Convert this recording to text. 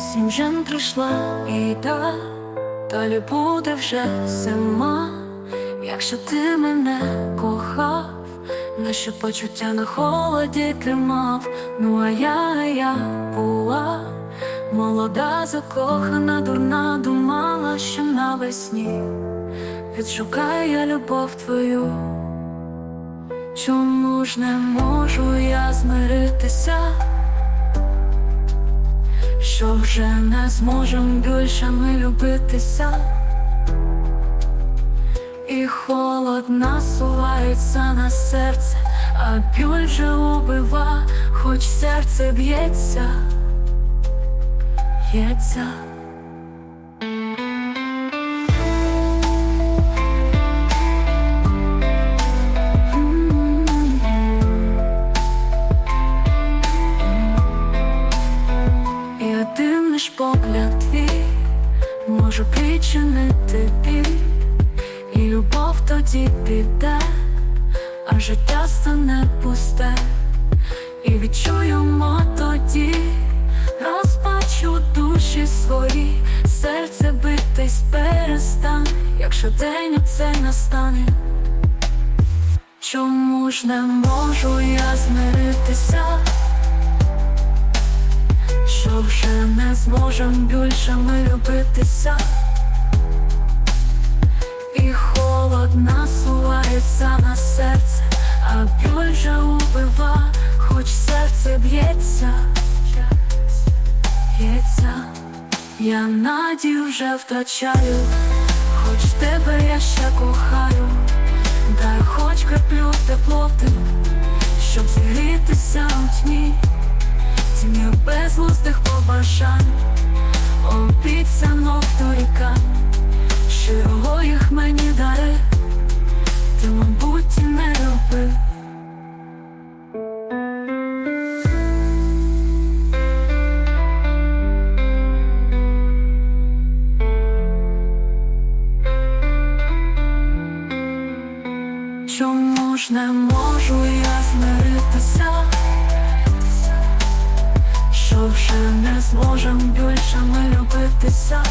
Осінь вже прийшла і та далі буде вже зима. Якщо ти мене кохав, наші почуття на холоді тримав. Ну а я, я була молода, закохана, дурна, думала, що навесні відшукаю я любов твою. Чому ж не можу я змиритися? Що вже не зможем більше ми любитися, і холод насувається на серце, а біль же убива, хоч серце б'ється, б'ється. Погляд твій може причинити біль, і любов тоді піде, а життя стане пусте, і відчуємо тоді розпачу душі свої, серце битись перестане, якщо день оце настане. Чому ж не можу я змиритися? Не зможем більше ми любитися, і холод насувається на серце, а біль же убива, хоч серце б'ється, б'ється, я надію вже втрачаю, хоч тебе я ще кохаю, дай хоч краплю теплоти, щоб зігрітися у тьмі. Тьмі безглуздих побажань, обіцянок дорікань, щиро їх мені дари, ти, мабуть, не робив. Чому ж не можу я змиритися? Вже не зможем більше ми любитися